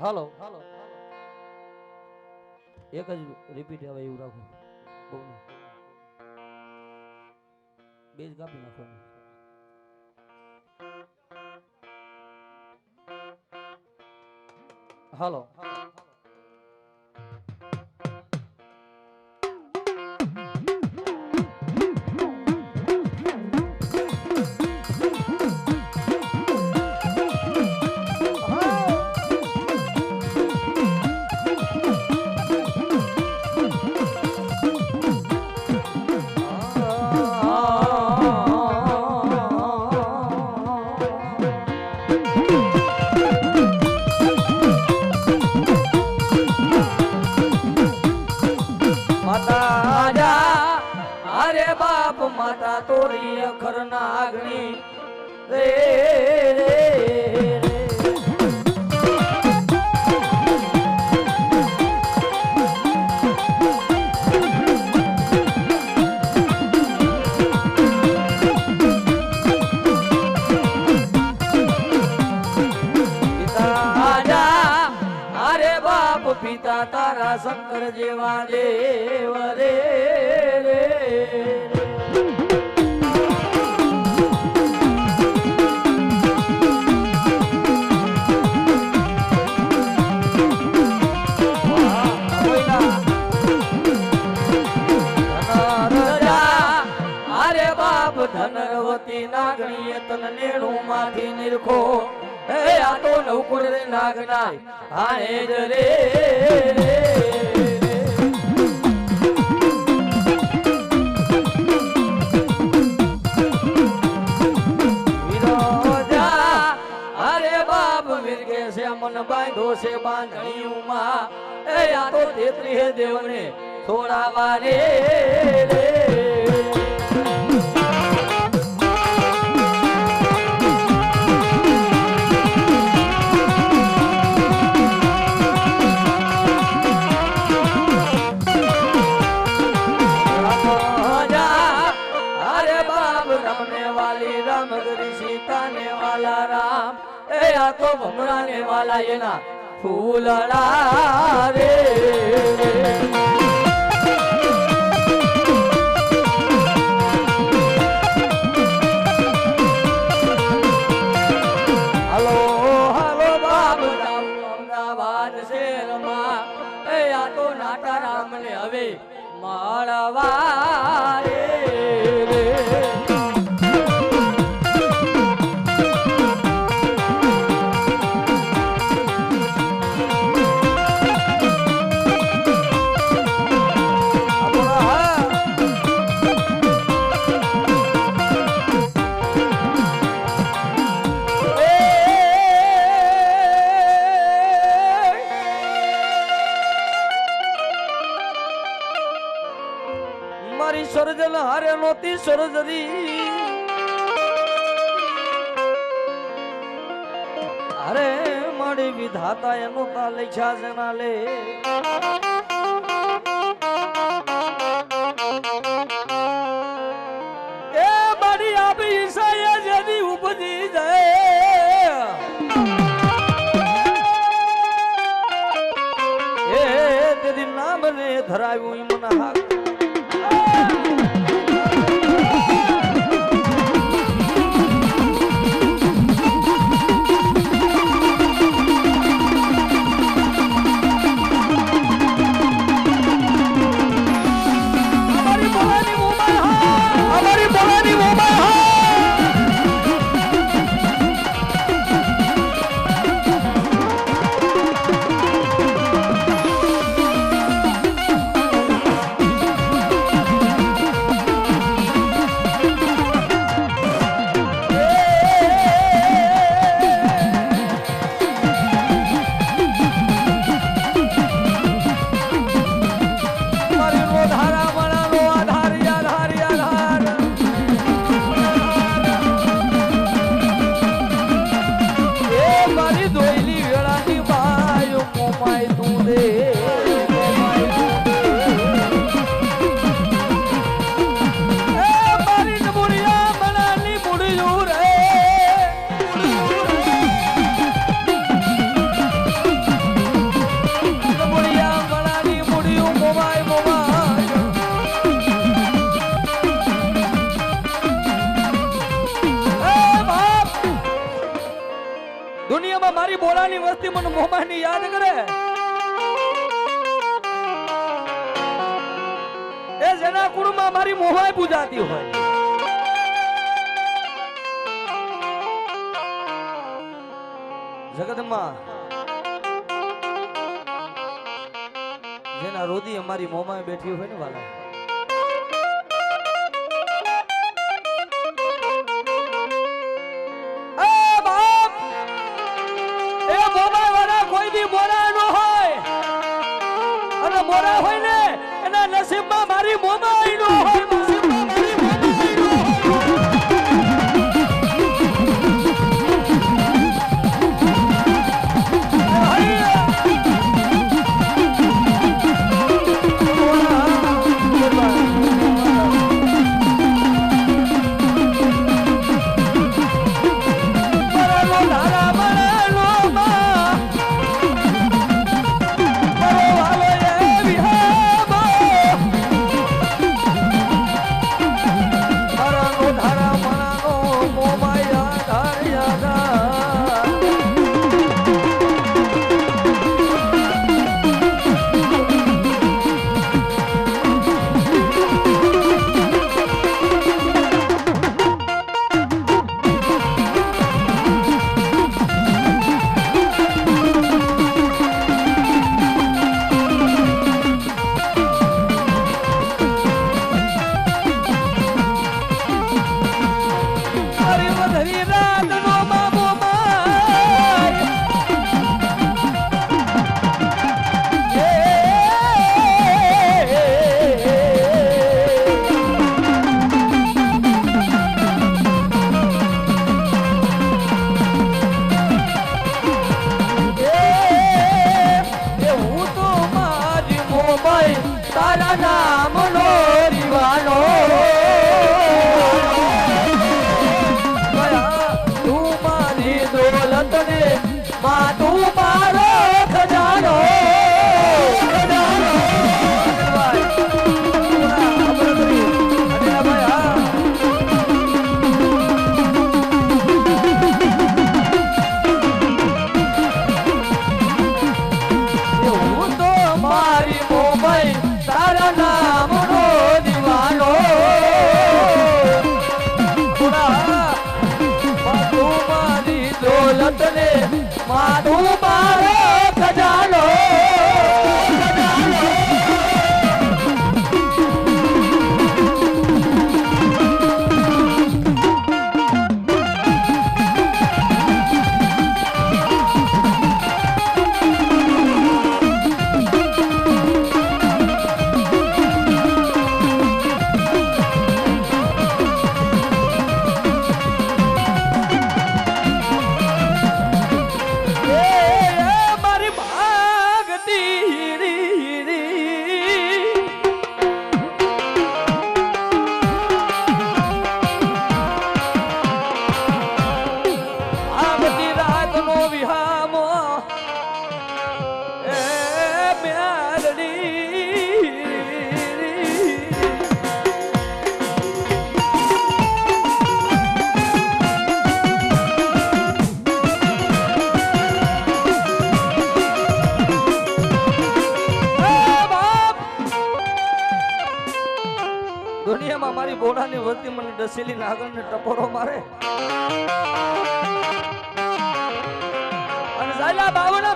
હાલો. એક જ રિપીટ આવે એવું રાખો. બહુ નહીં. બે જ કાપી નાખવાનું. હાલો. તોરી અખર નાગણી રે રે પિતા તારા શંકર જેવા દેવ રે રે. ધનવતી નાગણીએ તન નેણું માંથી નિરખો. હે આ તો નવકુળ રે નાગના હાણે જ રે મન બાંધો છે બાંધણીઓમાં. એ, આ તો તેત્રીએ દેવને થોડાવા રે રે. તો ભમરા ને એના ફૂલડા રે. સર્જન હારે નોતી સર્જરી અરે મારી વિધાતા એનો તા લખ્યા છે ના લે. એ મારી આપી ઈસાએ જેની ઉપજી જાય. એ તેદી નામ ને ધરાવ્યું મને હાક મારી બોલાની વસ્તી મને મોમાની યાદ કરે. એ જેના કુળમાં મારી મોહાય પૂજાતી હોય. જગતમાં જેના રોદી અમારી મોમાં બેઠી હોય ને વાલા. મારું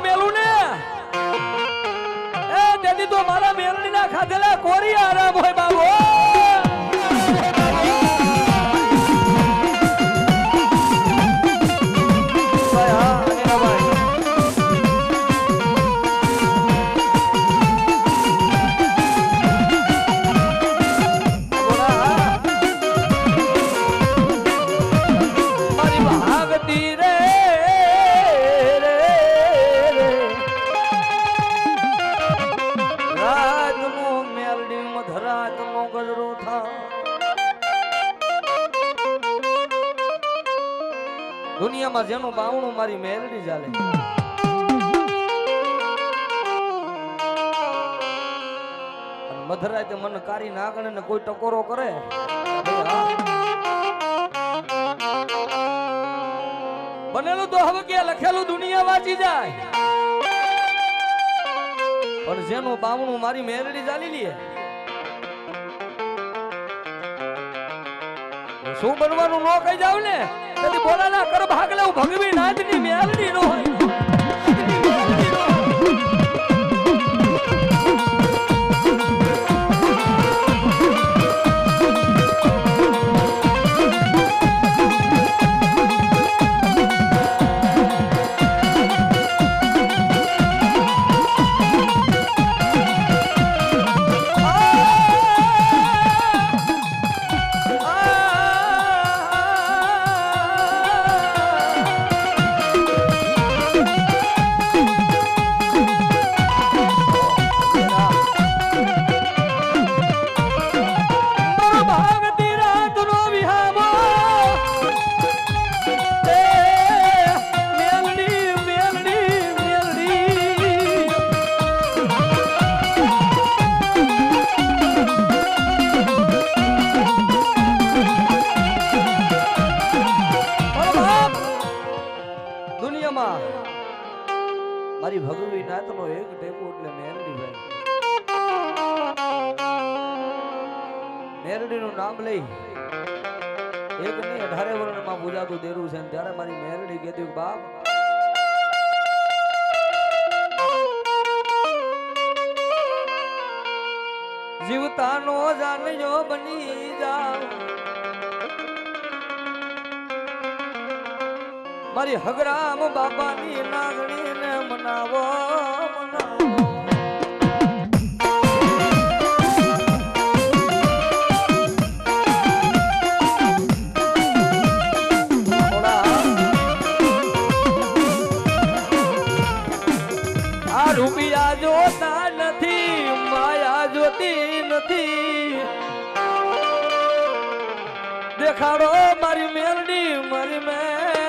મેલું ને એ તેથી તો મારા મેલની ના ખાધેલા કોરી આરામ મધરાતનો ગજરો થા. દુનિયામાં જેનું બાવણું મારી મેલડી ચાલે મધરાય તે મને કારી નાગણે ને કોઈ ટકોરો કરે? બનેલું તો હવે કે લખેલું? દુનિયા વાંચી જાય. પણ જેનું બાવણું મારી મેરડી ચાલી લે. શું બનવાનું ન કહી જાવ ને? તેથી બોલાના કર ભાગ લેવું ભગવી નાચની મેલડી નો હોય. જીવતાનો જાણ્યો બની જાઉં. મારી હગરામ બાપાની નાગણીને મનાવો મનાવો. દેખાડો મારી મેલડી મારી મેલડી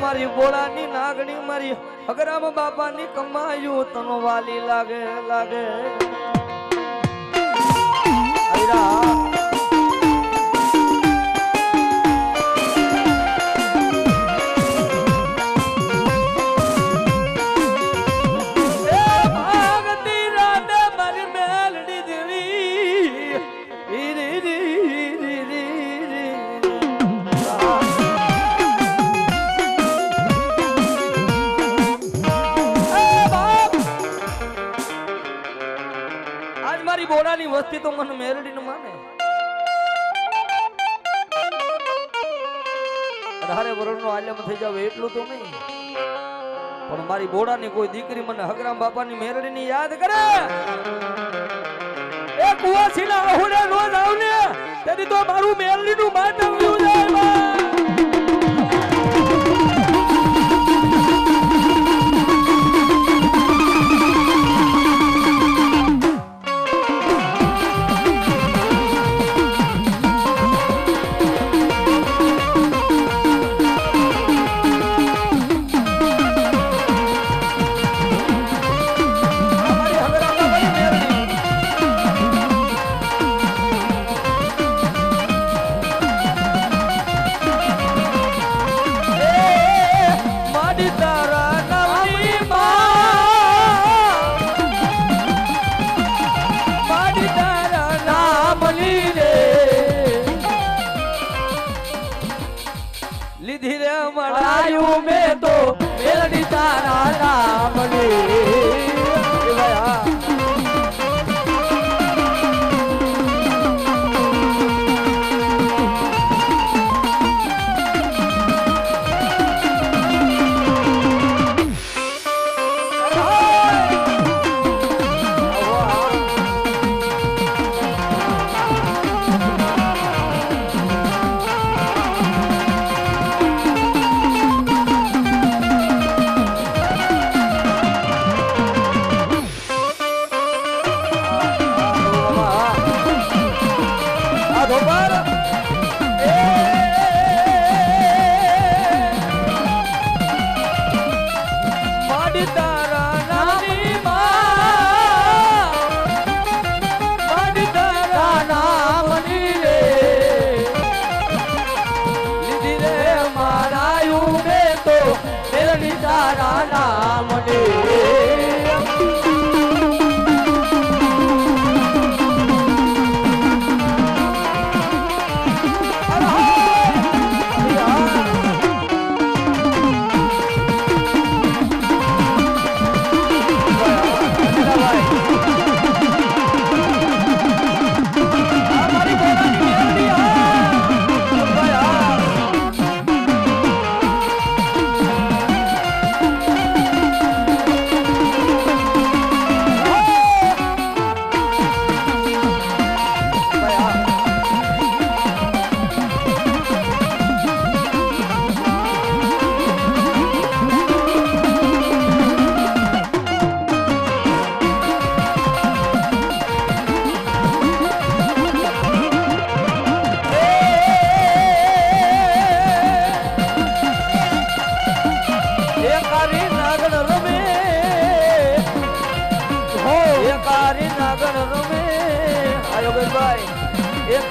મારી બોળાની નાગણી મારી અગરામ બાપાની કમાયું તનો વાલી લાગે લાગે. અઢારે થઈ જાવ, એટલું તો નહીં. પણ મારી બોડાની કોઈ દીકરી મને હગરામ બાપાની મેરડી ની યાદ કરે? એ કુવાસી ના અહોડે રોજ આવને. તેથી તો મારું મેરડી નું માતમ ગાયું મેં તો મેલડી તારા નામની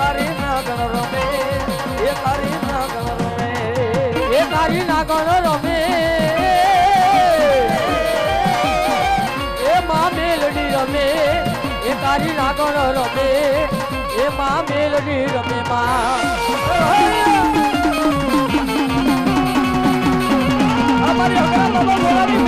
રમે એકારી નાગણ રમે એકારી નાગણ રમે. એ માં મેલડી રમે એકારી નાગણ રમે, એ માં મેલડી રમે માં. અમારી હકરા બાબા મોરાની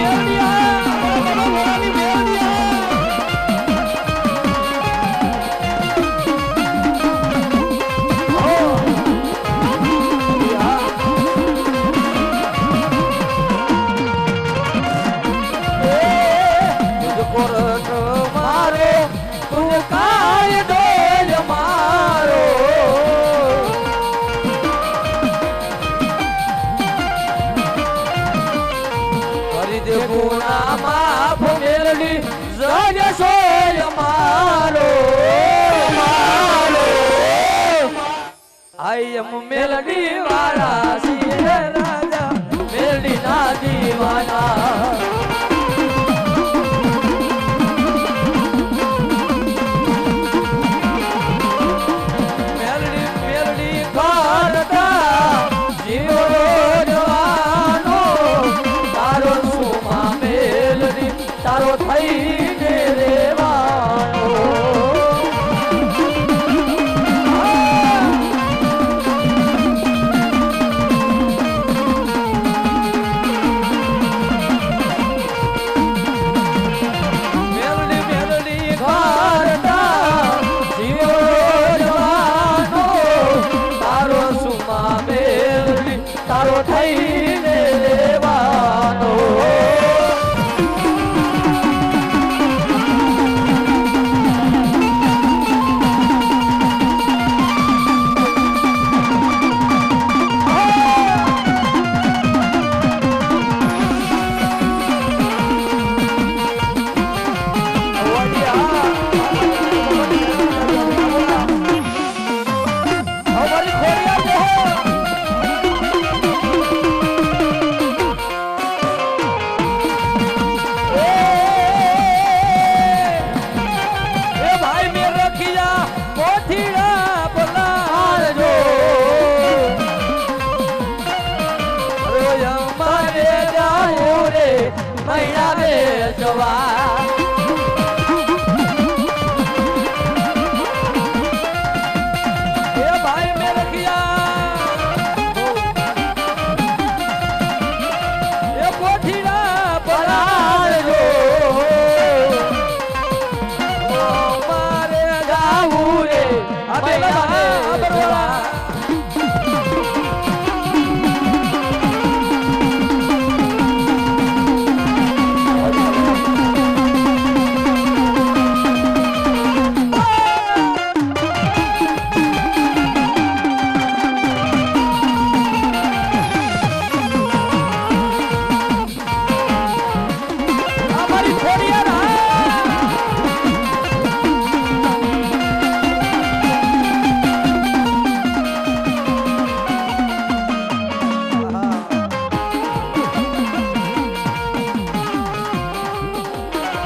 મેલડી વાળા સિંહ રાજા મેલડી ના દીવાના